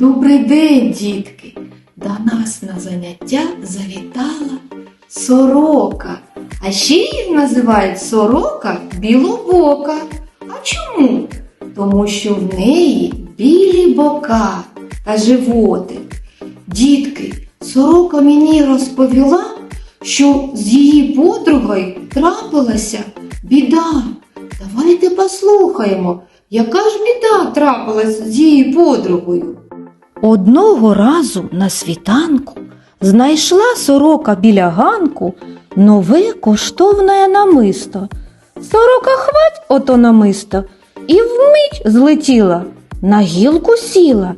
Добрий день, дітки! До нас на заняття завітала сорока. А ще її називають сорока білобока. А чому? Тому що в неї білі бока та животик. Дітки, сорока мені розповіла, що з її подругою трапилася біда. Давайте послухаємо, яка ж біда трапилась з її подругою. Одного разу на світанку знайшла сорока біля ганку нове коштовне намисто. Сорока хвать ото намисто і вмить злетіла, на гілку сіла,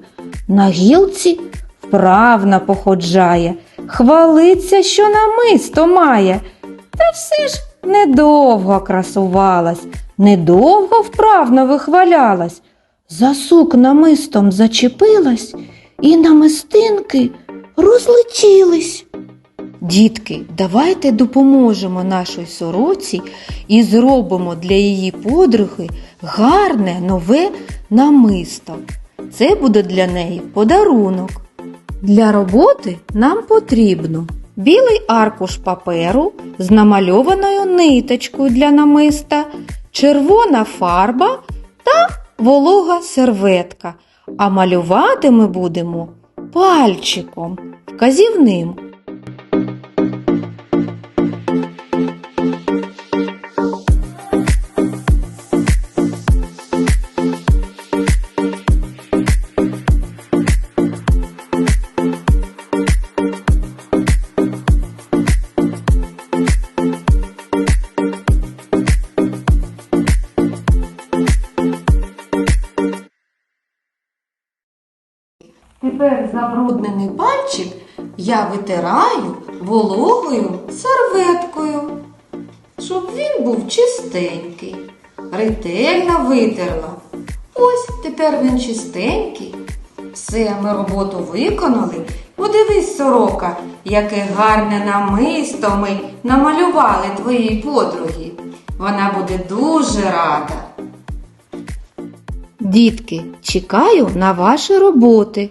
на гілці вправно походжає, хвалиться, що намисто має. Та все ж недовго красувалась, недовго вправно вихвалялась. За сук намистом зачепилась, і намистинки розлетілись. Дітки, давайте допоможемо нашій сороці і зробимо для її подруги гарне нове намисто. Це буде для неї подарунок. Для роботи нам потрібно білий аркуш паперу з намальованою ниточкою для намиста, червона фарба та волога серветка. А малювати ми будемо пальчиком вказівним. Тепер забруднений пальчик я витираю вологою серветкою, щоб він був чистенький. Ретельно витерла. Ось тепер він чистенький. Все, ми роботу виконали. Подивись, сорока, яке гарне намисто ми намалювали твоїй подругі. Вона буде дуже рада. Дітки, чекаю на ваші роботи.